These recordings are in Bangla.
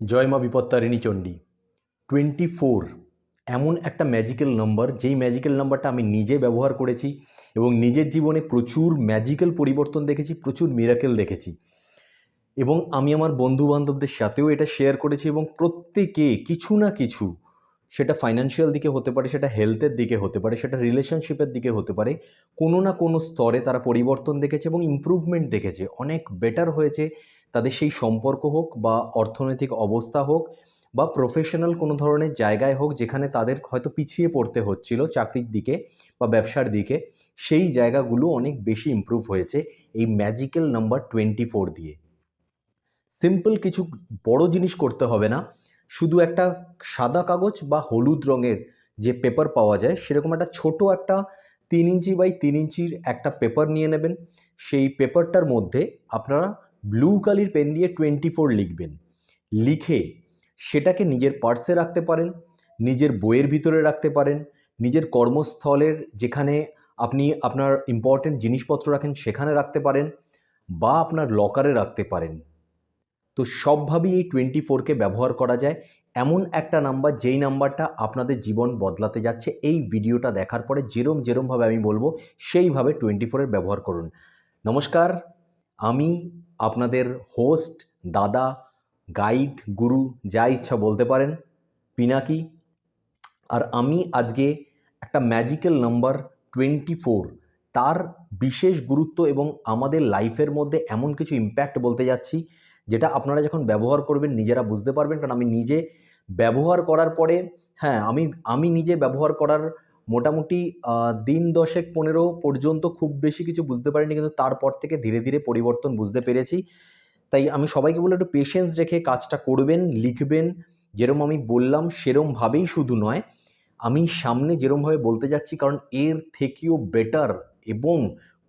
জয় মা বিপত্তারিণী চণ্ডী। টোয়েন্টি ফোর এমন একটা ম্যাজিক্যাল নম্বর যেই ম্যাজিক্যাল নাম্বারটা আমি নিজে ব্যবহার করেছি এবং নিজের জীবনে প্রচুর ম্যাজিক্যাল পরিবর্তন দেখেছি, প্রচুর মিরাকেল দেখেছি। এবং আমি আমার বন্ধু বান্ধবদের সাথেও এটা শেয়ার করেছি এবং প্রত্যেকে কিছু না কিছু সেটা ফাইন্যান্সিয়াল দিকে হতে পারে, সেটা হেলথের দিকে হতে পারে, সেটা রিলেশনশিপের দিকে হতে পারে, কোনো না কোনো স্তরে তারা পরিবর্তন দেখেছে এবং ইমপ্রুভমেন্ট দেখেছে। অনেক বেটার হয়েছে তাদের সেই সম্পর্ক হোক বা অর্থনৈতিক অবস্থা হোক বা প্রফেশনাল কোনো ধরনের জায়গায় হোক যেখানে তাদের হয়তো পিছিয়ে পড়তে হচ্ছিল চাকরির দিকে বা ব্যবসার দিকে, সেই জায়গাগুলো অনেক বেশি ইমপ্রুভ হয়েছে এই ম্যাজিক্যাল নাম্বার টোয়েন্টি ফোর দিয়ে। সিম্পল কিছু বড় জিনিস করতে হবে না, শুধু একটা সাদা কাগজ বা হলুদ রঙের যে পেপার পাওয়া যায়, সেরকম একটা ছোট একটা তিন ইঞ্চি বাই তিন ইঞ্চির একটা পেপার নিয়ে নেবেন। সেই পেপারটার মধ্যে আপনারা ব্লু কালির পেন দিয়ে টোয়েন্টি ফোর লিখবেন। লিখে সেটাকে নিজের পার্সে রাখতে পারেন, নিজের বইয়ের ভিতরে রাখতে পারেন, নিজের কর্মস্থলের যেখানে আপনি আপনার ইম্পর্টেন্ট জিনিসপত্র রাখেন সেখানে রাখতে পারেন বা আপনার লকারে রাখতে পারেন। তো সবভাবেই এই টোয়েন্টি ফোরকে ব্যবহার করা যায়। এমন একটা নাম্বার যেই নাম্বারটা আপনাদের জীবন বদলাতে যাচ্ছে, এই ভিডিওটা দেখার পরে যেরম যেরমভাবে আমি বলব, সেইভাবে টোয়েন্টি ফোরের ব্যবহার করুন। নমস্কার, আমি আপনাদের হোস্ট দাদা গাইড গুরু যা ইচ্ছা বলতে পারেন, পিনাকি। আর আমি আজকে একটা ম্যাজিক্যাল নাম্বার টোয়েন্টি ফোর তার বিশেষ গুরুত্ব এবং আমাদের লাইফের মধ্যে এমন কিছু ইম্প্যাক্ট বলতে যাচ্ছি, যেটা আপনারা যখন ব্যবহার করবেন, নিজেরা বুঝতে পারবেন। কারণ আমি নিজে ব্যবহার করার পরে হ্যাঁ আমি আমি নিজে ব্যবহার করার মোটামুটি দিন দশেক পনেরো পর্যন্ত খুব বেশি কিছু বুঝতে পারিনি, কিন্তু তারপর থেকে ধীরে ধীরে পরিবর্তন বুঝতে পেরেছি। তাই আমি সবাইকে বলে একটু পেশেন্স রেখে কাজটা করবেন, লিখবেন। যেরম আমি বললাম সেরমভাবেই শুধু নয়, আমি সামনে যেরমভাবে বলতে যাচ্ছি, কারণ এর থেকেও বেটার এবং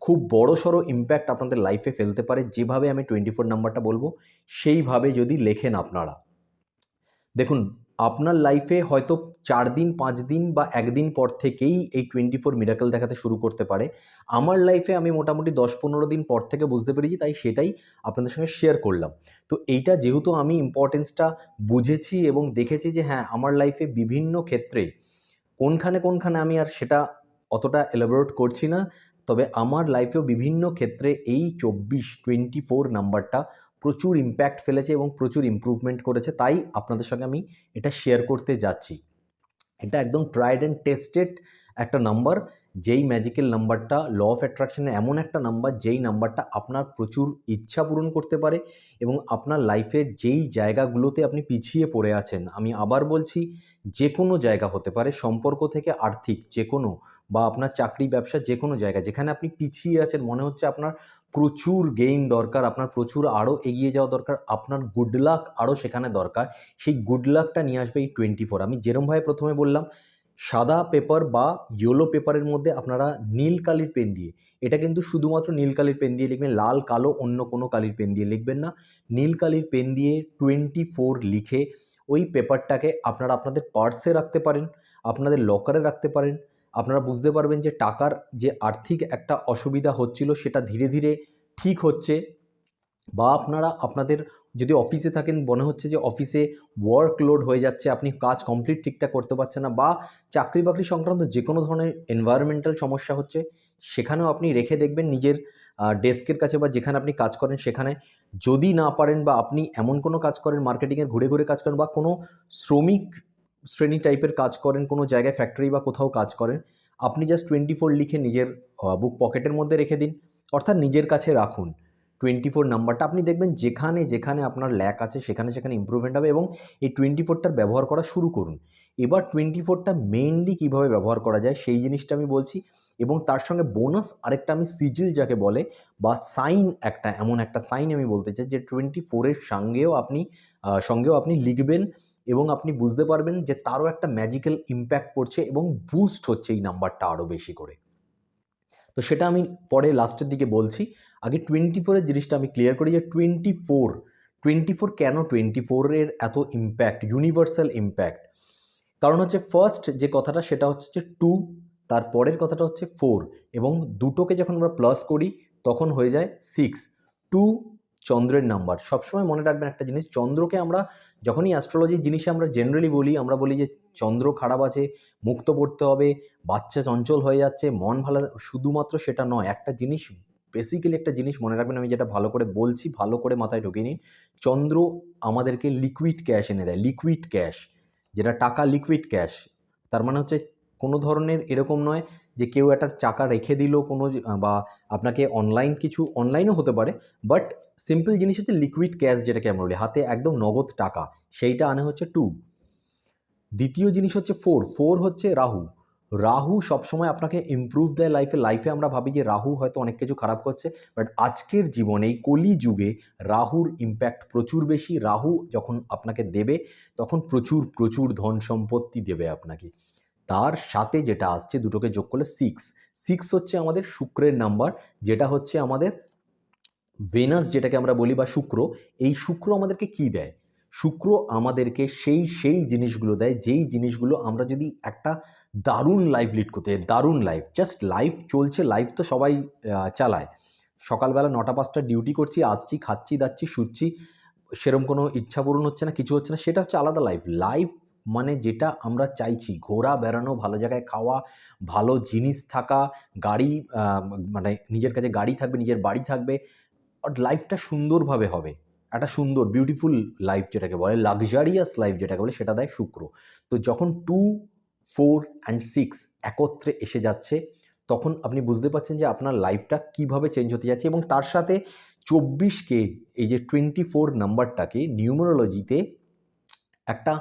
খুব বড় সড়ো ইম্প্যাক্ট আপনাদের লাইফে ফেলতে পারে, যেভাবে আমি টোয়েন্টি ফোর নাম্বারটা বলব, সেইভাবে যদি লেখেন আপনারা। দেখুন আপনার লাইফে হয়তো চার দিন, পাঁচ দিন বা একদিন পর থেকেই এই টোয়েন্টি ফোর মিরাকেল দেখাতে শুরু করতে পারে। আমার লাইফে আমি মোটামুটি দশ পনেরো দিন পর থেকে বুঝতে পেরেছি, তাই সেটাই আপনাদের সঙ্গে শেয়ার করলাম। তো এইটা যেহেতু আমি ইম্পর্টেন্সটা বুঝেছি এবং দেখেছি যে হ্যাঁ আমার লাইফে বিভিন্ন ক্ষেত্রে কোনখানে কোনখানে আমি আর সেটা অতটা এলাবোরেট করছি না, তবে আমার লাইফেও বিভিন্ন ক্ষেত্রে এই চব্বিশ টোয়েন্টি ফোর নাম্বারটা প্রচুর ইম্প্যাক্ট ফেলেছে এবং প্রচুর ইম্প্রুভমেন্ট করেছে। তাই আপনাদের সঙ্গে আমি এটা শেয়ার করতে যাচ্ছি। এটা একদম ট্রাইড অ্যান্ড টেস্টেড একটা নাম্বার যেই ম্যাজিক্যাল নাম্বারটা ল অফ অ্যাট্রাকশনের এমন একটা নাম্বার যেই নাম্বারটা আপনার প্রচুর ইচ্ছা পূরণ করতে পারে এবং আপনার লাইফের যেই জায়গাগুলোতে আপনি পিছিয়ে পড়ে আছেন, আমি আবার বলছি যে কোনো জায়গা হতে পারে, সম্পর্ক থেকে আর্থিক যে কোনো বা আপনার চাকরি, ব্যবসা যে কোনো জায়গা, যেখানে আপনি পিছিয়ে আছেন, মনে হচ্ছে আপনার প্রচুর গেইন দরকার, আপনার প্রচুর আরও এগিয়ে যাওয়া দরকার, আপনার গুড লাক আরও সেখানে দরকার, সেই গুড লাকটা নিয়ে আসবে এই টোয়েন্টি ফোর আমি যেরমভাবে প্রথমে বললাম সাদা পেপার বা ইয়েলো পেপারের মধ্যে আপনারা নীল কালির পেন দিয়ে, এটা কিন্তু শুধুমাত্র নীল কালির পেন দিয়ে লিখবেন, লাল, কালো, অন্য কোনো কালির পেন দিয়ে লিখবেন না। নীল কালির পেন দিয়ে টোয়েন্টি ফোর লিখে ওই পেপারটাকে আপনারা আপনাদের পার্সে রাখতে পারেন, আপনাদের লকারে রাখতে পারেন। আপনারা বুঝতে পারবেন যে টাকার যে আর্থিক একটা অসুবিধা হচ্ছিল সেটা ধীরে ধীরে ঠিক হচ্ছে বা আপনারা আপনাদের যদি অফিসে থাকেন, মনে হচ্ছে যে অফিসে ওয়ার্কলোড হয়ে যাচ্ছে, আপনি কাজ কমপ্লিট ঠিকঠাক করতে পারছেন না বা চাকরি বাকরি সংক্রান্ত যে কোনো ধরনের এনভায়রনমেন্টাল সমস্যা হচ্ছে, সেখানেও আপনি রেখে দেখবেন নিজের ডেস্কের কাছে বা যেখানে আপনি কাজ করেন, সেখানে যদি না পারেন বা আপনি এমন কোনো কাজ করেন মার্কেটিংয়ের ঘুরে ঘুরে কাজ করেন বা কোনো শ্রমিক শ্রেণি টাইপের কাজ করেন, কোনো জায়গায় ফ্যাক্টরি বা কোথাও কাজ করেন, আপনি জাস্ট টোয়েন্টি ফোর লিখে নিজের বুক পকেটের মধ্যে রেখে দিন, অর্থাৎ নিজের কাছে রাখুন। টোয়েন্টি ফোর নাম্বারটা আপনি দেখবেন যেখানে যেখানে আপনার ল্যাক আছে, সেখানে সেখানে ইম্প্রুভমেন্ট হবে এবং এই টোয়েন্টি ফোরটার ব্যবহার করা শুরু করুন। এবার টোয়েন্টি ফোরটা মেইনলি কীভাবে ব্যবহার করা যায় সেই জিনিসটা আমি বলছি এবং তার সঙ্গে বোনাস আরেকটা আমি সিজিল যাকে বলে বা সাইন একটা, এমন একটা সাইন আমি বলতে চাই যে টোয়েন্টি ফোরের সঙ্গেও আপনি সঙ্গেও আপনি লিখবেন এবং আপনি বুঝতে পারবেন যে তারও একটা ম্যাজিক্যাল ইম্প্যাক্ট পড়ছে এবং বুস্ট হচ্ছে এই নাম্বারটা আরও বেশি করে। তো সেটা আমি পরে লাস্টের দিকে বলছি। আগে টোয়েন্টি ফোরের জিনিসটা আমি ক্লিয়ার করি যে টোয়েন্টি ফোর টোয়েন্টি ফোর কেন টোয়েন্টি ফোরের এত ইম্প্যাক্ট ইউনিভার্সাল ইম্প্যাক্ট কারণ হচ্ছে ফার্স্ট যে কথাটা সেটা হচ্ছে যে টু তার পরের কথাটা হচ্ছে ফোর এবং দুটোকে যখন আমরা প্লাস করি তখন হয়ে যায় সিক্স টু চন্দ্রের নাম্বার সবসময় মনে রাখবেন একটা জিনিস, চন্দ্রকে আমরা যখনই অ্যাস্ট্রোলজির জিনিসে আমরা জেনারেলি বলি, আমরা বলি যে চন্দ্র খারাপ আছে, মুক্ত পড়তে হবে, বাচ্চা চঞ্চল হয়ে যাচ্ছে, মন ভালো, শুধুমাত্র সেটা নয়, একটা জিনিস বেসিক্যালি একটা জিনিস মনে রাখবেন আমি যেটা ভালো করে বলছি, ভালো করে মাথায় ঢুকিয়ে নিন। চন্দ্র আমাদেরকে লিকুইড ক্যাশ এনে দেয় লিকুইড ক্যাশ যেটা টাকা লিকুইড ক্যাশ তার মানে হচ্ছে কোনো ধরনের এরকম নয় যে কেউ একটা টাকা রেখে দিল কোনো বা আপনাকে অনলাইন কিছু অনলাইনও হতে পারে বাট সিম্পল জিনিস হচ্ছে লিকুইড ক্যাশ যেটাকে আমরা বলি, হাতে একদম নগদ টাকা, সেইটা আনে হচ্ছে টু দ্বিতীয় জিনিস হচ্ছে ফোর ফোর হচ্ছে রাহু। রাহু সবসময় আপনাকে ইমপ্রুভ দেয় লাইফে লাইফে আমরা ভাবি যে রাহু হয়তো অনেক কিছু খারাপ করছে বাট আজকের জীবনে, এই কলি যুগে রাহুর ইম্প্যাক্ট প্রচুর বেশি। রাহু যখন আপনাকে দেবে, তখন প্রচুর প্রচুর ধন সম্পত্তি দেবে আপনাকে। তার সাথে যেটা আসছে, দুটোকে যোগ করলে সিক্স সিক্স হচ্ছে আমাদের শুক্রের নাম্বার যেটা হচ্ছে আমাদের ভেনাস যেটাকে আমরা বলি বা শুক্র। এই শুক্র আমাদেরকে কি দেয়? শুক্র আমাদেরকে সেই সেই জিনিসগুলো দেয়, যেই জিনিসগুলো আমরা যদি একটা দারুণ লাইফ লিড করতে, দারুণ লাইফ জাস্ট লাইফ চলছে লাইফ তো সবাই চালায়। সকালবেলা নটা, পাঁচটা ডিউটি করছি, আসছি, খাচ্ছি, দাচ্ছি, শুচ্ছি সেরকম কোনো ইচ্ছা পূরণ হচ্ছে না, কিছু হচ্ছে না, সেটা হচ্ছে আলাদা লাইফ লাইফ মানে যেটা আমরা চাইছি, ঘোরা, বেড়ানো, ভালো জায়গায় খাওয়া, ভালো জিনিস থাকা, গাড়ি মানে নিজের কাছে গাড়ি থাকবে, নিজের বাড়ি থাকবে, আর লাইফটা সুন্দরভাবে হবে। একটা সুন্দর বিউটিফুল লাইফ যেটাকে বলে লাক্সারিয়াস লাইফ যেটাকে বলে, সেটা দেয় শুক্র। তো যখন টু ফোর অ্যান্ড সিক্স একত্রে এসে যাচ্ছে, তখন আপনি বুঝতে পারছেন যে আপনার লাইফটা কীভাবে চেঞ্জ হতে যাচ্ছে এবং তার সাথে চব্বিশকে, এই যে টোয়েন্টি ফোর নাম্বারটাকে নিউমারোলজিতে একটা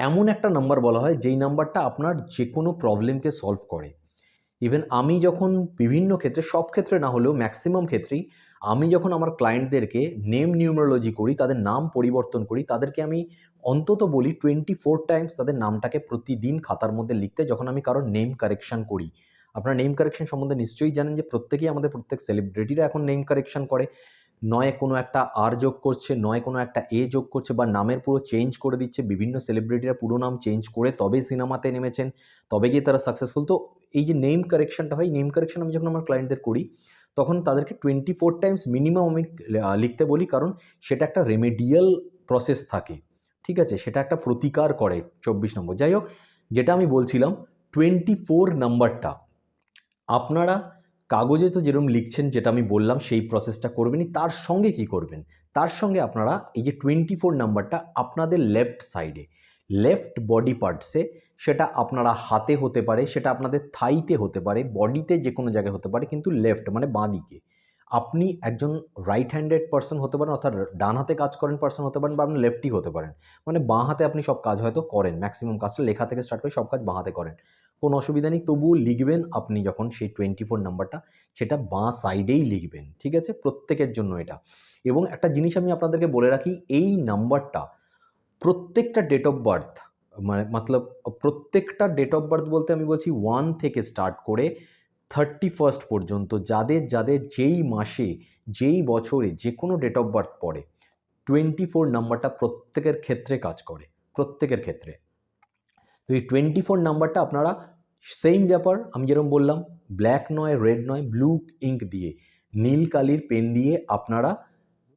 এমন একটা নাম্বার বলা হয়, যেই নাম্বারটা আপনার যে কোনো প্রবলেমকে সলভ করে। ইভেন আমি যখন বিভিন্ন ক্ষেত্রে, সব ক্ষেত্রে না হলেও ম্যাক্সিমাম ক্ষেত্রেই আমি যখন আমার ক্লায়েন্টদেরকে নেম নিউমারোলজি করি, তাদের নাম পরিবর্তন করি, তাদেরকে আমি অন্তত বলি টোয়েন্টি ফোর টাইমস তাদের নামটাকে প্রতিদিন খাতার মধ্যে লিখতে যখন আমি কারোর নেম কারেকশন করি। আপনারা নেম কারেকশন সম্বন্ধে নিশ্চয়ই জানেন যে প্রত্যেকেই আমাদের প্রত্যেক সেলিব্রিটিরা এখন নেম কারেকশন করে। নয় কোনো একটা আর যোগ করছে, নয় কোনো একটা এ যোগ করছে বা নামের পুরো চেঞ্জ করে দিচ্ছে, বিভিন্ন সেলিব্রিটিরা পুরো নাম চেঞ্জ করে তবে সিনেমাতে নেমেছেন, তবে গিয়ে তারা সাকসেসফুল তো এই যে নেম কারেকশনটা হয় নেম কারেকশন আমি যখন আমার ক্লায়েন্টদের করি তখন তাদেরকে টোয়েন্টি ফোর টাইমস মিনিমাম আমি লিখতে বলি, কারণ সেটা একটা রেমেডিয়াল প্রসেস থাকে। ঠিক আছে? সেটা একটা প্রতিকার করে চব্বিশ নম্বর। যাই হোক, যেটা আমি বলছিলাম টোয়েন্টি ফোর নাম্বারটা, আপনারা কাগজে তো যেরকম লিখছেন, যেটা আমি বললাম, সেই প্রসেসটা করবেনই। তার সঙ্গে কি করবেন? তার সঙ্গে আপনারা এই যে টোয়েন্টি ফোর নাম্বারটা আপনাদের লেফট সাইডে লেফট বডি পার্টসে সেটা আপনারা হাতে হতে পারে, সেটা আপনাদের থাইতে হতে পারে, বডিতে যে কোনো জায়গায় হতে পারে, কিন্তু লেফট মানে বাঁ দিকে আপনি একজন রাইট হ্যান্ডেড পার্সন হতে পারেন, অর্থাৎ ডান হাতে কাজ করেন পার্সন হতে পারেন বা আপনি লেফটি হতে পারেন। মানে বাঁ হাতে আপনি সব কাজ হয়তো করেন ম্যাক্সিমাম কাজটা লেখা থেকে স্টার্ট করে সব কাজ বাঁ হাতে করেন। কোনো অসুবিধা নেই, তবুও লিখবেন আপনি যখন সেই টোয়েন্টি ফোর নাম্বারটা সেটা বাঁ সাইডেই লিখবেন, ঠিক আছে? প্রত্যেকের জন্য এটা। এবং একটা জিনিস আমি আপনাদেরকে বলে রাখি, এই নাম্বারটা প্রত্যেকটা ডেট অফ বার্থ মানে মতলব প্রত্যেকটা ডেট অফ বার্থ বলতে আমি বলছি ওয়ান থেকে স্টার্ট করে থার্টি ফার্স্ট পর্যন্ত যাদের যাদের যেই মাসে, যেই বছরে যে কোনো ডেট অফ বার্থ পড়ে টোয়েন্টি ফোর নাম্বারটা প্রত্যেকের ক্ষেত্রে কাজ করে, প্রত্যেকের ক্ষেত্রে। তো এই টোয়েন্টি ফোর নাম্বারটা আপনারা সেম ব্যাপার আমি যেরকম বললাম ব্ল্যাক নয় রেড নয় ব্লু ইঙ্ক দিয়ে, নীল কালির পেন দিয়ে আপনারা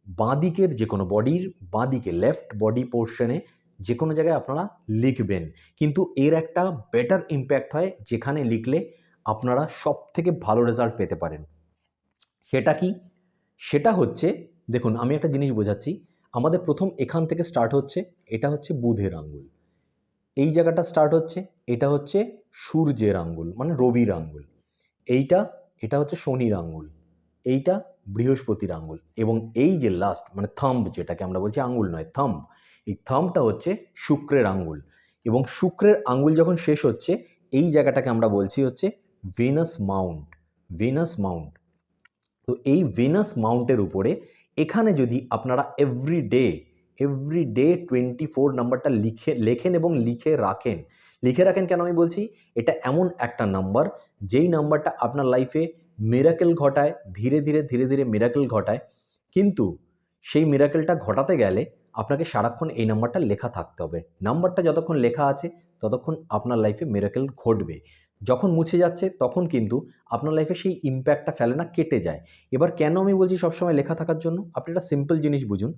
বাঁদিকের যে কোনো বডির বাঁদিকে লেফট বডি পোর্শনে যে কোনো জায়গায় আপনারা লিখবেন। কিন্তু এর একটা বেটার ইম্প্যাক্ট হয় যেখানে লিখলে আপনারা সব থেকে ভালো রেজাল্ট পেতে পারেন। সেটা কি? সেটা হচ্ছে, দেখুন, আমি একটা জিনিস বোঝাচ্ছি। আমাদের প্রথম এখান থেকে স্টার্ট হচ্ছে, এটা হচ্ছে বুধের আঙ্গুল। এই জায়গাটা স্টার্ট হচ্ছে, এটা হচ্ছে সূর্যের আঙ্গুল মানে রবির আঙ্গুল। এইটা, এটা হচ্ছে শনির আঙ্গুল। এইটা বৃহস্পতির আঙ্গুল। এবং এই যে লাস্ট মানে থাম্ব যেটাকে আমরা বলছি, আঙ্গুল নয় থাম্ব এই থামটা হচ্ছে শুক্রের আঙ্গুল। এবং শুক্রের আঙ্গুল যখন শেষ হচ্ছে, এই জায়গাটাকে আমরা বলছি হচ্ছে ভেনাস মাউন্ট ভেনাস মাউন্ট তো এই ভেনাস মাউন্টের উপরে এখানে যদি আপনারা every day every day twenty four নাম্বারটা লিখে, লেখেন এবং লিখে রাখেন লিখে রাখেন কেন আমি বলছি? এটা এমন একটা নাম্বার, যেই নাম্বারটা আপনার লাইফে মিরাকেল ঘটায়, ধীরে ধীরে ধীরে ধীরে মিরাকেল ঘটায়, কিন্তু সেই মিরাকেলটা ঘটাতে গেলে আপনাকে সারাক্ষণ এই নাম্বারটা লেখা থাকতে হবে। নাম্বারটা যতক্ষণ লেখা আছে, ততক্ষণ আপনার লাইফে মিরাকেল ঘটবে। যখন মুছে যাচ্ছে, তখন কিন্তু আপনার লাইফে সেই ইম্প্যাক্টটা ফেলে না কেটে যায়। এবার কেন আমি বলছি সবসময় লেখা থাকার জন্য? আপনি একটা সিম্পল জিনিস বুঝুন।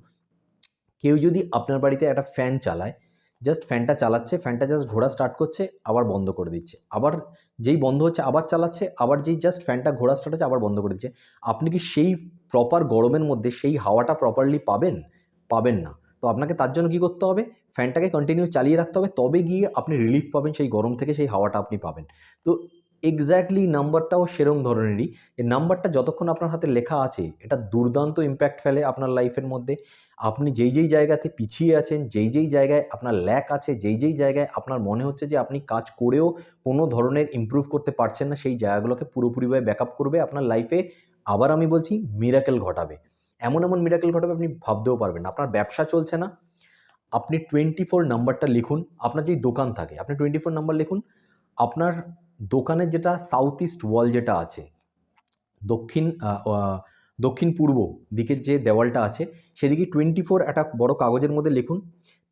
কেউ যদি আপনার বাড়িতে একটা ফ্যান চালায় জাস্ট ফ্যানটা চালাচ্ছে ফ্যানটা জাস্ট ঘোরা স্টার্ট করছে, আবার বন্ধ করে দিচ্ছে। আবার যেই বন্ধ হচ্ছে, আবার চালাচ্ছে, আবার যেই জাস্ট ফ্যানটা ঘোরা স্টার্ট হচ্ছে, আবার বন্ধ করে দিচ্ছে। আপনি কি সেই প্রপার গরমের মধ্যে সেই হাওয়াটা প্রপারলি পাবেন? পাবেন না। তো আপনাকে তার জন্য কী করতে হবে? ফ্যানটাকে কন্টিনিউ চালিয়ে রাখতে হবে। তবে গিয়ে আপনি রিলিফ পাবেন সেই গরম থেকে সেই হাওয়াটা আপনি পাবেন। তো এক্স্যাক্টলি নাম্বারটাও সেরম ধরনেরই। যে নাম্বারটা যতক্ষণ আপনার হাতে লেখা আছে, এটা দুর্দান্ত ইম্প্যাক্ট ফেলে আপনার লাইফের মধ্যে। আপনি যেই যেই জায়গাতে পিছিয়ে আছেন, যেই যেই জায়গায় আপনার ল্যাক আছে, যেই যেই জায়গায় আপনার মনে হচ্ছে যে আপনি কাজ করেও কোনো ধরনের ইমপ্রুভ করতে পারছেন না, সেই জায়গাগুলোকে পুরোপুরিভাবে ব্যাকআপ করবে। আপনার লাইফে আবার আমি বলছি মিরাকেল ঘটাবে। এমন এমন মিরাকেল ঘটাবে আপনি ভাবতেও পারবেন না। আপনার ব্যবসা চলছে না। আপনি টোয়েন্টি ফোর নাম্বারটা লিখুন। আপনার যদি দোকান থাকে, আপনি টোয়েন্টি ফোর নাম্বার লিখুন। আপনার দোকানের যেটা সাউথ ইস্ট ওয়াল যেটা আছে, দক্ষিণ দক্ষিণ পূর্ব দিকের যে দেওয়ালটা আছে, সেদিকে টোয়েন্টি ফোর একটা বড় কাগজের মধ্যে লিখুন।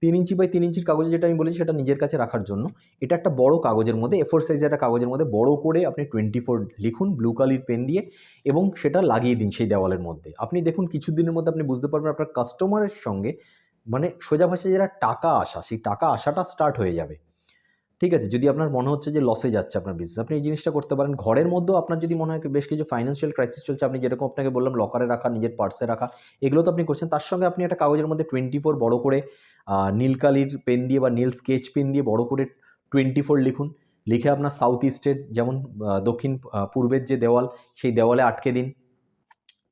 তিন ইঞ্চি বাই তিন ইঞ্চির কাগজ যেটা আমি বলেছি সেটা নিজের কাছে রাখার জন্য। এটা একটা বড় কাগজের মধ্যে এফোর সাইজের একটা কাগজের মধ্যে বড় করে আপনি টোয়েন্টি ফোর লিখুন ব্লু কালির পেন দিয়ে এবং সেটা লাগিয়ে দিন সেই দেওয়ালের মধ্যে। আপনি দেখুন কিছুদিনের মধ্যে আপনি বুঝতে পারবেন আপনার কাস্টমারের সঙ্গে মানে সোজা ভাষায় যারা টাকা আসা, সেই টাকা আসাটা স্টার্ট হয়ে যাবে। ঠিক আছে যদি আপনার মনে হচ্ছে যে লসে যাচ্ছে আপনার বিজনেস আপনি এই জিনিসটা করতে পারেন। ঘরের মধ্যেও আপনার যদি মনে হয় বেশ কিছু ফাইন্যান্সিয়াল ক্রাইসিস চলছে আপনি যেরকম আপনাকে বললাম লকারে রাখা নিজের পার্সে রাখা এগুলো তো আপনি করছেন। তার সঙ্গে আপনি একটা কাগজের মধ্যে টোয়েন্টি ফোর বড়ো করে আহ, নীল কালির পেন দিয়ে বা নীল স্কেচ পেন দিয়ে বড় করে টোয়েন্টি ফোর লিখুন। লিখে আপনার সাউথ ইস্টের যেমন দক্ষিণ পূর্বের যে দেওয়াল সেই দেওয়ালে আটকে দিন।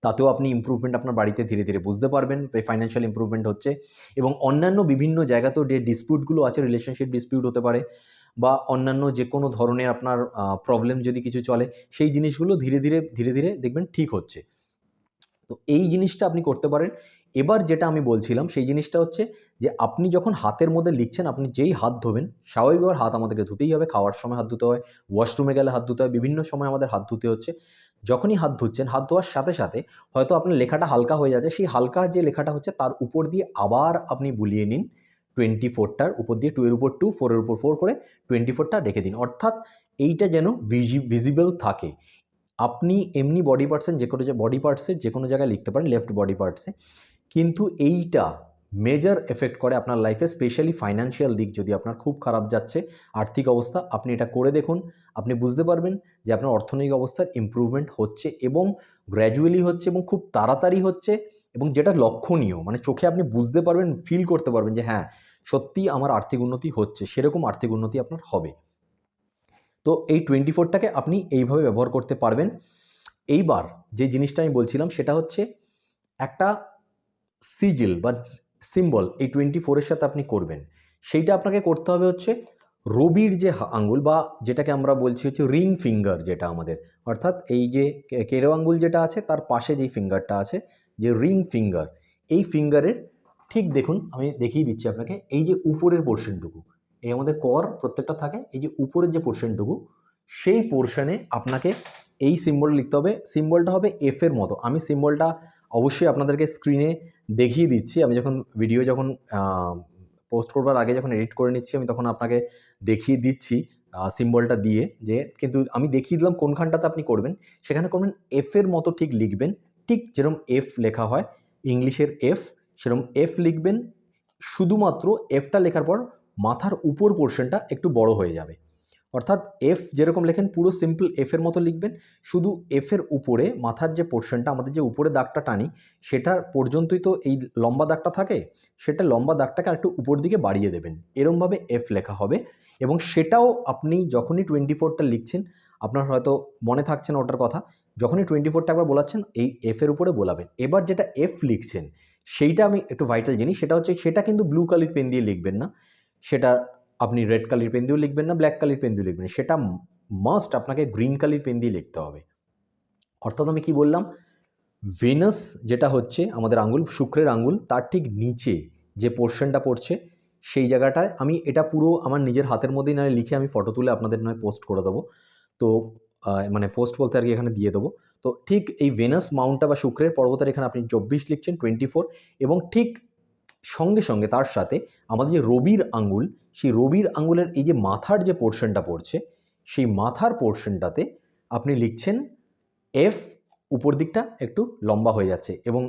তাতেও আপনি ইমপ্রুভমেন্ট আপনার বাড়িতে ধীরে ধীরে বুঝতে পারবেন ফাইন্যান্সিয়াল ইমপ্রুভমেন্ট হচ্ছে। এবং অন্যান্য বিভিন্ন জায়গাতেও যে ডিসপিউটগুলো আছে রিলেশনশিপ ডিসপিউট হতে পারে। বা অন্যান্য যে কোনো ধরনের আপনার প্রবলেম যদি কিছু চলে, সেই জিনিসগুলো ধীরে ধীরে ধীরে ধীরে দেখবেন ঠিক হচ্ছে। তো এই জিনিসটা আপনি করতে পারেন। এবার যেটা আমি বলছিলাম, সেই জিনিসটা হচ্ছে যে আপনি যখন হাতের মধ্যে লিখছেন, আপনি যেই হাত ধোবেন স্বাভাবিকভাবে হাত আমাদেরকে ধুতেই হবে। খাওয়ার সময় হাত ধুতে হয় ওয়াশরুমে গেলে হাত ধুতে হয়, বিভিন্ন সময় আমাদের হাত ধুতে হচ্ছে। যখনই হাত ধুচ্ছেন, হাত ধোয়ার সাথে সাথে হয়তো আপনার লেখাটা হালকা হয়ে যাচ্ছে, সেই হালকা যে লেখাটা হচ্ছে, তার উপর দিয়ে আবার আপনি বুলিয়ে নিন। টোয়েন্টি ফোরটার উপর দিয়ে টু এর উপর টু ফোরের উপর ফোর করে টোয়েন্টি ফোরটা রেখে দিন। অর্থাৎ এইটা যেন ভিজিবল থাকে। আপনি এমনি বডি পার্টসের যে কোনো বডি পার্টসের যে কোনো জায়গায় লিখতে পারেন লেফট বডি পার্টসে কিন্তু এইটা মেজর এফেক্ট করে আপনার লাইফে স্পেশালি ফাইন্যান্সিয়াল দিক যদি আপনার খুব খারাপ যাচ্ছে, আর্থিক অবস্থা, আপনি এটা করে দেখুন। আপনি বুঝতে পারবেন যে আপনার অর্থনৈতিক অবস্থার ইমপ্রুভমেন্ট হচ্ছে এবং গ্র্যাজুয়ালি হচ্ছে এবং খুব তাড়াতাড়ি হচ্ছে। এবং যেটা লক্ষণীয় মানে চোখে আপনি বুঝতে পারবেন ফিল করতে পারবেন যে হ্যাঁ সত্যি আমার আর্থিক উন্নতি হচ্ছে, সেরকম আর্থিক উন্নতি আপনার হবে। তো এই টোয়েন্টি ফোরটাকে আপনি এইভাবে ব্যবহার করতে পারবেন। এইবার যে জিনিসটা আমি বলছিলাম, সেটা হচ্ছে একটা সিজিল বা সিম্বল এই টোয়েন্টি ফোরের সাথে আপনি করবেন। সেইটা আপনাকে করতে হবে হচ্ছে রবির যে আঙ্গুল বা যেটাকে আমরা বলছি হচ্ছে রিং ফিঙ্গার যেটা আমাদের। অর্থাৎ এই যে কেরো আঙ্গুল যেটা আছে, তার পাশে যেই ফিঙ্গারটা আছে যে রিং ফিঙ্গার এই ফিঙ্গারের ঠিক দেখুন আমি দেখিয়ে দিচ্ছি আপনাকে, এই যে উপরের পোর্শনটুকু এই আমাদের কর প্রত্যেকটা থাকে, এই যে উপরের যে পোর্শনটুকু সেই পোর্শনে আপনাকে এই সিম্বল লিখতে হবে সিম্বলটা হবে এফ এর মতো। আমি সিম্বলটা অবশ্যই আপনাদেরকে স্ক্রিনে দেখিয়ে দিচ্ছি। আমি যখন ভিডিও যখন পোস্ট করবার আগে যখন এডিট করে নিচ্ছি, আমি তখন আপনাকে দেখিয়ে দিচ্ছি সিম্বলটা দিয়ে যে, কিন্তু আমি দেখিয়ে দিলাম কোনখানটাতে আপনি করবেন, সেখানে করবেন এফ এর মতো ঠিক লিখবেন ঠিক যেরকম এফ লেখা হয়, ইংলিশের এফ সেরকম এফ লিখবেন, শুধুমাত্র এফটা লেখার পর মাথার উপর পোর্শনটা একটু বড় হয়ে যাবে। অর্থাৎ এফ যেরকম লেখেন, পুরো সিম্পল এফের মতো লিখবেন, শুধু এফের উপরে মাথার যে পোর্শনটা আমাদের যে উপরে দাগটা টানি, সেটা পর্যন্তই তো এই লম্বা দাগটা থাকে, সেটা লম্বা দাগটাকে একটু উপর দিকে বাড়িয়ে দেবেন। এরমভাবে এফ লেখা হবে এবং সেটাও আপনি যখনই টোয়েন্টি ফোরটা লিখছেন আপনার হয়তো মনে থাকছে না ওটার কথা, যখনই টোয়েন্টি ফোরটা একবার বলাচ্ছেন, এই এফের উপরে বলাবেন। এবার যেটা এফ লিখছেন, সেইটা আমি একটু ভাইটাল জিনিস, সেটা হচ্ছে সেটা কিন্তু ব্লু কালির পেন দিয়ে লিখবেন না। সেটা আপনি রেড কালির পেন দিয়েও লিখবেন না ব্ল্যাক কালির পেন দিয়ে লিখবেন সেটা মাস্ট আপনাকে গ্রিন কালির পেন দিয়ে লিখতে হবে। অর্থাৎ আমি কি বললাম? ভেনাস যেটা হচ্ছে আমাদের আঙ্গুল, শুক্রের আঙ্গুল, তার ঠিক নিচে যে পোর্শনটা পড়ছে, সেই জায়গাটায় আমি এটা পুরো আমার নিজের হাতের মধ্যেই নয় লিখে আমি ফটো তুলে আপনাদের নয় পোস্ট করে দেবো। তো মানে পোস্ট বলতে আর কি এখানে দিয়ে দেবো। তো ঠিক এই ভেনাস মাউন্টটা বা শুক্রের পর্বতের এখানে আপনি চব্বিশ লিখছেন টোয়েন্টি ফোর এবং ঠিক সঙ্গে সঙ্গে তার সাথে আমাদের যে রবির আঙ্গুল, সেই রবির আঙ্গুলের এই যে মাথার যে পোর্শনটা পড়ছে, সেই মাথার পোর্শনটাতে আপনি লিখছেন এফ উপর দিকটা একটু লম্বা হয়ে যাচ্ছে এবং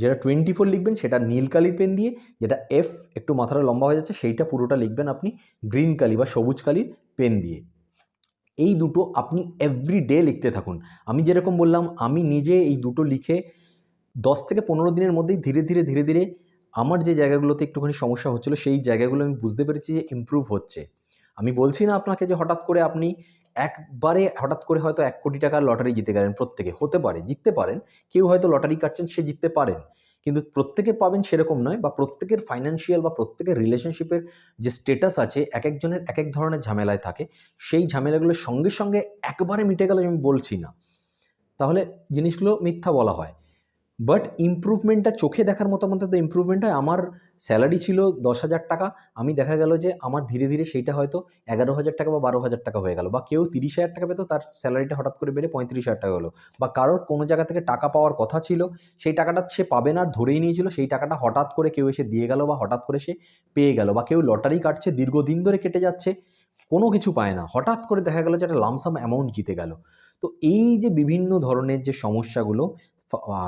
যেটা টোয়েন্টি ফোর লিখবেন সেটা নীল কালির পেন দিয়ে যেটা এফ একটু মাথাটা লম্বা হয়ে যাচ্ছে, সেইটা পুরোটা লিখবেন আপনি গ্রিন কালি বা সবুজ কালির পেন দিয়ে। এই দুটো আপনি এভরি ডে লিখতে থাকুন। আমি যেরকম বললাম, আমি নিজে এই দুটো লিখে দশ থেকে পনেরো দিনের মধ্যেই ধীরে ধীরে ধীরে ধীরে আমার যে জায়গাগুলোতে একটুখানি সমস্যা হচ্ছিল, সেই জায়গাগুলো আমি বুঝতে পেরেছি যে ইমপ্রুভ হচ্ছে। আমি বলছি না আপনাকে যে হঠাৎ করে আপনি একবারে হঠাৎ করে হয়তো এক কোটি টাকার লটারি জিতে গেলেন প্রত্যেকে, হতে পারে, জিততে পারেন। কেউ হয়তো লটারি কাটছেন, সে জিততে পারেন। কিন্তু প্রত্যেকে পাবেন সেরকম নয় বা প্রত্যেকের ফাইন্যান্সিয়াল বা প্রত্যেকের রিলেশনশিপের যে স্টেটাস আছে, এক একজনের এক এক ধরনের ঝামেলায় থাকে। সেই ঝামেলাগুলোর সঙ্গে সঙ্গে একবারে মিটে গেলে আমি বলছি না। তাহলে জিনিসগুলো মিথ্যা বলা হয়। বাট ইমপ্রুভমেন্টটা চোখে দেখার মতো মতো তো ইমপ্রুভমেন্ট হয়। আমার স্যালারি ছিল দশ হাজার টাকা। আমি দেখা গেল যে আমার ধীরে ধীরে সেইটা হয়তো এগারো হাজার টাকা বা বারো হাজার টাকা হয়ে গেল। বা কেউ তিরিশ হাজার টাকা পেতো, তার স্যালারিটা হঠাৎ করে বেড়ে পঁয়ত্রিশ হাজার টাকা হলো। বা কারোর কোনো জায়গা থেকে টাকা পাওয়ার কথা ছিল, সেই টাকাটা সে পাবে না ধরেই নিয়েছিল, সেই টাকাটা হঠাৎ করে কেউ এসে দিয়ে গেল বা হঠাৎ করে সে পেয়ে গেল। বা কেউ লটারি কাটছে, দীর্ঘদিন ধরে কেটে যাচ্ছে, কোনো কিছু পায় না। হঠাৎ করে দেখা গেল যে একটা লামসাম অ্যামাউন্ট জিতে গেল। তো এই যে বিভিন্ন ধরনের যে সমস্যাগুলো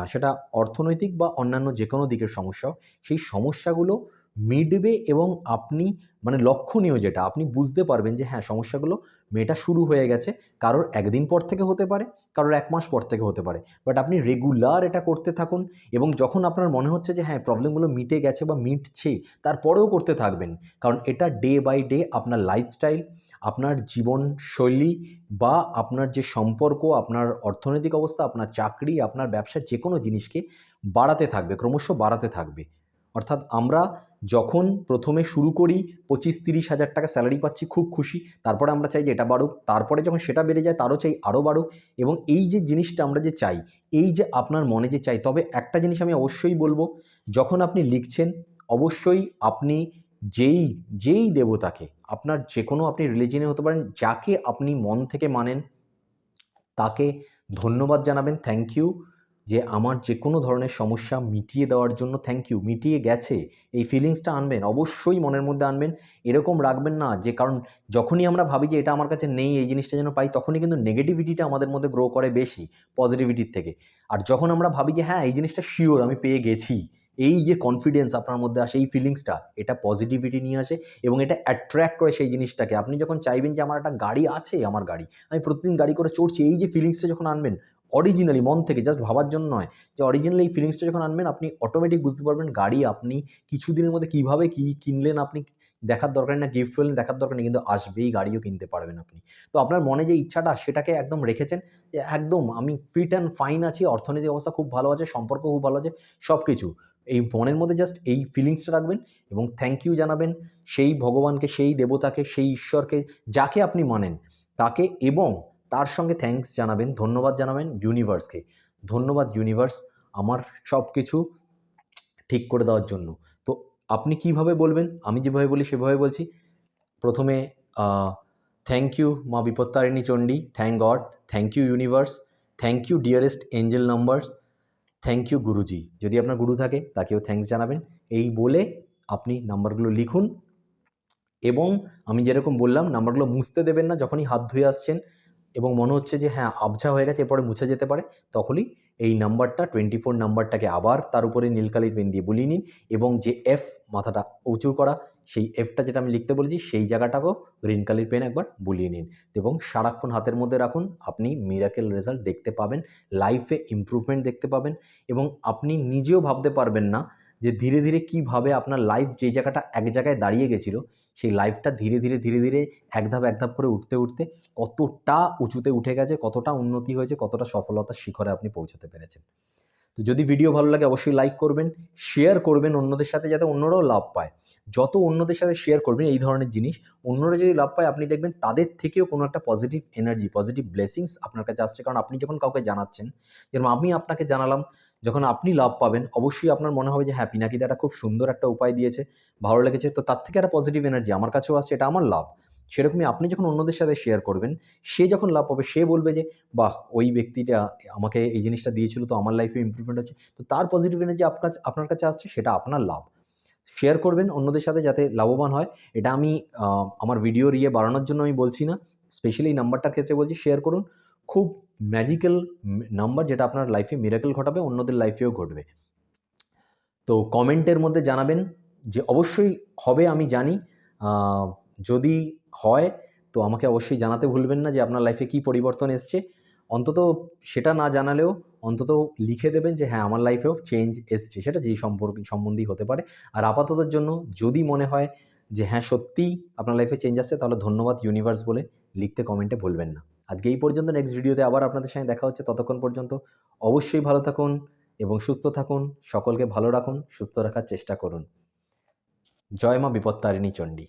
সেটা অর্থনৈতিক বা অন্যান্য যে কোনো দিকের সমস্যা, সেই সমস্যাগুলো মিটবে এবং আপনি মানে লক্ষণীয় যেটা, আপনি বুঝতে পারবেন যে হ্যাঁ সমস্যাগুলো মেটা শুরু হয়ে গেছে, কারোর একদিন পর থেকে হতে পারে, কারোর এক মাস পর থেকে হতে পারে। বাট আপনি রেগুলার এটা করতে থাকুন এবং যখন আপনার মনে হচ্ছে যে হ্যাঁ প্রবলেমগুলো মিটে গেছে বা মিটছে, তারপরেও করতে থাকবেন। কারণ এটা ডে বাই ডে আপনার লাইফস্টাইল আপনার জীবনশৈলী বা আপনার যে সম্পর্ক, আপনার অর্থনৈতিক অবস্থা, আপনার চাকরি, আপনার ব্যবসা যে কোনো জিনিসকে বাড়াতে থাকবে, ক্রমশ বাড়াতে থাকবে। অর্থাৎ আমরা যখন প্রথমে শুরু করি পঁচিশ তিরিশ হাজার টাকা স্যালারি পাচ্ছি, খুব খুশি। তারপরে আমরা চাই যে এটা বাড়ুক। তারপরে যখন সেটা বেড়ে যায়, তারও চাই আরও বাড়ুক। এবং এই যে জিনিসটা আমরা যে চাই, এই যে আপনার মনে যে চাই, তবে একটা জিনিস আমি অবশ্যই বলব, যখন আপনি লিখছেন, অবশ্যই আপনি যেই যেই দেবতাকে, আপনার যে কোনো আপনি রিলিজিয়নে হতে পারেন, যাকে আপনি মন থেকে মানেন, তাকে ধন্যবাদ জানাবেন। থ্যাংক ইউ যে আমার যে কোনো ধরনের সমস্যা মিটিয়ে দেওয়ার জন্য থ্যাংক ইউ মিটিয়ে গেছে, এই ফিলিংসটা আনবেন, অবশ্যই মনের মধ্যে আনবেন, এরকম রাখবেন না যে কারণ যখনই আমরা ভাবি যে এটা আমার কাছে নেই, এই জিনিসটা যেন পাই, তখনই কিন্তু নেগেটিভিটিটা আমাদের মধ্যে গ্রো করে বেশি পজিটিভিটির থেকে। আর যখন আমরা ভাবি যে হ্যাঁ এই জিনিসটা শিওর আমি পেয়ে গেছি, এই যে কনফিডেন্স আপনার মধ্যে আসে, এই ফিলিংসটা এটা পজিটিভিটি নিয়ে আসে এবং এটা অ্যাট্রাক্ট করে সেই জিনিসটাকে। আপনি যখন চাইবেন যে আমার একটা গাড়ি আছে, আমার গাড়ি, আমি প্রতিদিন গাড়ি করে চড়ছি, এই যে ফিলিংসটা যখন আনবেন অরিজিনালি মন থেকে জাস্ট ভাবার জন্য নয়, যে অরিজিনালি এই ফিলিংসটা যখন আনবেন, আপনি অটোমেটিক বুঝতে পারবেন গাড়ি আপনি কিছুদিনের মধ্যে কীভাবে কী কিনলেন, আপনি দেখার দরকার না গিফট পেলেন, দেখার দরকার নেই, কিন্তু আসবেই, গাড়িও কিনতে পারবেন আপনি। তো আপনার মনে যে ইচ্ছাটা, সেটাকে একদম রেখেছেন, যে একদম আমি ফিট অ্যান্ড ফাইন আছি, অর্থনৈতিক অবস্থা খুব ভালো আছে, সম্পর্ক খুব ভালো আছে সব কিছু এই মনের মধ্যে জাস্ট এই ফিলিংসটা রাখবেন এবং থ্যাংক ইউ জানাবেন, সেই ভগবানকে, সেই দেবতাকে, সেই ঈশ্বরকে, যাকে আপনি মানেন, তাকে এবং তার সঙ্গে থ্যাঙ্কস জানাবেন, ধন্যবাদ জানাবেন ইউনিভার্সকে ধন্যবাদ ইউনিভার্স আমার সব কিছু ঠিক করে দেওয়ার জন্য। তো আপনি কীভাবে বলবেন? আমি যেভাবে বলি সেভাবে বলছি। প্রথমে থ্যাংক ইউ মা Bipattarini Chandi thank God thank you universe thank you dearest angel numbers thank you Guruji. যদি আপনার গুরু থাকে, তাকেও থ্যাঙ্কস জানাবেন। এই বলে আপনি নাম্বারগুলো লিখুন। এবং আমি যেরকম বললাম, নাম্বারগুলো মুছতে দেবেন না যখনই হাত ধুয়ে আসছেন। এবং মনে হচ্ছে যে হ্যাঁ আবছা হয়ে গেছে, এরপরে মুছে যেতে পারে, তখনই এই নাম্বারটা টোয়েন্টি ফোর নাম্বারটাকে আবার তার উপরে নীলকালির পেন দিয়ে বুলিয়ে নিন এবং যে এফ মাথাটা উঁচু করা, সেই এফটা যেটা আমি লিখতে বলেছি, সেই জায়গাটাকেও গ্রিন কালির পেন একবার বুলিয়ে নিন এবং সারাক্ষণ হাতের মধ্যে রাখুন, আপনি মিরাকেল রেজাল্ট দেখতে পাবেন লাইফে ইমপ্রুভমেন্ট দেখতে পাবেন এবং আপনি নিজেও ভাবতে পারবেন না যে, ধীরে ধীরে কীভাবে আপনার লাইফ যে জায়গাটা এক জায়গায় দাঁড়িয়ে গেছিল সেই লাইফটা ধীরে ধীরে ধীরে ধীরে এক ধাপ এক ধাপ করে উঠতে উঠতে কতটা উঁচুতে উঠে গেছে, কতটা উন্নতি হয়েছে, কতটা সফলতার শিখরে আপনি পৌঁছতে পেরেছেন। তো যদি ভিডিও ভালো লাগে অবশ্যই লাইক করবেন শেয়ার করবেন অন্যদের সাথে যাতে অন্যরাও লাভ পায়। যত অন্যদের সাথে শেয়ার করবেন এই ধরনের জিনিস, অন্যরা যদি লাভ পায়, আপনি দেখবেন তাদের থেকেও কোনো একটা পজিটিভ এনার্জি পজিটিভ ব্লেসিংস আপনার কাছে আসছে। কারণ আপনি যখন কাউকে জানাচ্ছেন, যেরকম আমি আপনাকে জানালাম যখন আপনি লাভ পাবেন, অবশ্যই আপনার মনে হবে যে হ্যাঁ পিনাকিদা একটা খুব সুন্দর একটা উপায় দিয়েছে, ভালো লেগেছে, তো তার থেকে একটা পজিটিভ এনার্জি আমার কাছেও আসছে, এটা আমার লাভ। সেরকমই আপনি যখন অন্যদের সাথে শেয়ার করবেন, সে যখন লাভ পাবে, সে বলবে যে, বাহ, ওই ব্যক্তিটা আমাকে এই জিনিসটা দিয়েছিল, তো আমার লাইফে ইমপ্রুভমেন্ট হচ্ছে। তো তার পজিটিভ এনার্জি আপনার আপনার কাছে আসছে, সেটা আপনার লাভ। শেয়ার করবেন অন্যদের সাথে যাতে লাভবান হয়, এটা আমি আমার ভিডিওর ইয়ে বাড়ানোর জন্য আমি বলছি না স্পেশালি এই নাম্বারটার ক্ষেত্রে বলছি শেয়ার করুন। খুব ম্যাজিক্যাল নাম্বার যেটা আপনার লাইফে মিরাকেল ঘটাবে, অন্যদের লাইফেও ঘটবে। তো কমেন্টের মধ্যে জানাবেন যে অবশ্যই হবে, আমি জানি। যদি হয়, তো আমাকে অবশ্যই জানাতে ভুলবেন না যে আপনার লাইফে কী পরিবর্তন এসছে। অন্তত সেটা না জানালেও অন্তত লিখে দেবেন যে হ্যাঁ আমার লাইফেও চেঞ্জ এসছে। সেটা যেই সম্পর্ক সম্বন্ধেই হতে পারে। আর আপাততের জন্য যদি মনে হয় যে হ্যাঁ সত্যিই আপনার লাইফে চেঞ্জ আসছে, তাহলে ধন্যবাদ ইউনিভার্স বলে লিখতে কমেন্টে ভুলবেন না। আজকে এই পর্যন্ত নেক্সট ভিডিওতে আবার আপনাদের সঙ্গে দেখা হচ্ছে, ততক্ষণ পর্যন্ত অবশ্যই ভালো থাকুন এবং সুস্থ থাকুন, সকলকে ভালো রাখুন, সুস্থ রাখার চেষ্টা করুন। জয় মা বিপত্তারিণী চণ্ডী।